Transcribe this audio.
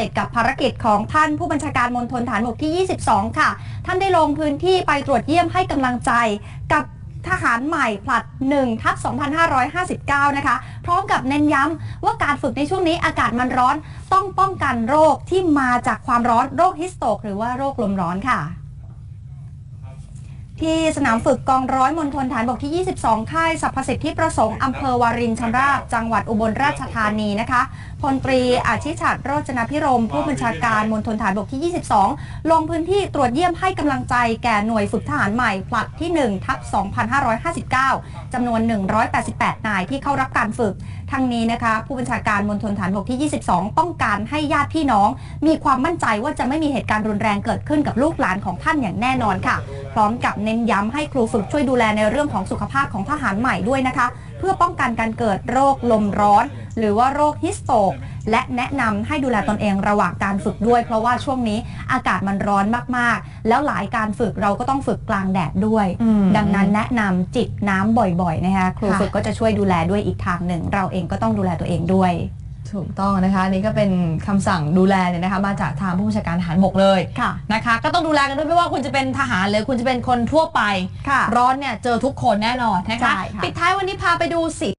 ติดกับภารกิจของท่านผู้บัญชาการมณฑลฐานบกที่ 22 ค่ะ ท่านได้ลงพื้นที่ไปตรวจเยี่ยมให้กำลังใจกับทหารใหม่ผลัด1ทับ2559 นะคะ พร้อมกับเน้นย้ำว่าการฝึกในช่วงนี้อากาศมันร้อนต้องป้องกันโรคที่มาจากความร้อนโรคฮิสโตกหรือว่าโรคลมร้อนค่ะ ที่สนามฝึกกองร้อยมณฑลฐานบกที่ 22 ค่ายสรรพสิทธิประสงค์อำเภอวารินชำราบ จังหวัดอุบลราชธานีนะคะพลตรีอาชิชัดโรจนพิรม ผู้บัญชาการมณฑลฐานบกที่ 22 ลงพื้นที่ตรวจเยี่ยมให้กำลังใจแก่หน่วยฝึกทหารใหม่ผลัดที่1ทับ2559จำนวน 188 นายที่เข้ารับการฝึก ทั้งนี้นะคะ ผู้บัญชาการมณฑลฐานบกที่ 22 ต้องการให้ญาติพี่น้อง มีความมั่นใจว่าจะไม่มีเหตุการณ์รุนแรงเกิดขึ้นกับลูกหลานของท่านอย่างแน่นอนค่ะ พร้อมกับเน้นย้ำให้ครูฝึกช่วยดูแลในเรื่องของสุขภาพของทหารใหม่ด้วยนะคะ เพื่อป้องกันการเกิดโรคลมร้อน หรือว่าโรคฮิสโตก และแนะนำให้ดูแลตนเองระหว่างการฝึกด้วย เพราะว่าช่วงนี้อากาศมันร้อนมากๆ แล้วหลายการฝึกเราก็ต้องฝึกกลางแดดด้วย อืม ดังนั้นแนะนำจิบน้ำบ่อยๆนะคะครูค่ะ ฝึกก็จะช่วยดูแลด้วยอีกทางหนึ่ง เราเองก็ต้องดูแลตัวเองด้วย ถูกต้องนะคะนี่ก็เป็นคำสั่งดูแลเนี่ยนะคะ มาจากทางผู้บัญชาการทหารบกเลยค่ะ นะคะ ก็ต้องดูแลกันด้วยไม่ว่าคุณจะเป็นทหารหรือคุณจะเป็นคนทั่วไป ค่ะ ร้อนเนี่ยเจอทุกคนแน่นอนนะคะ ใช่ค่ะ ปิดท้ายวันนี้พาไปดูสิ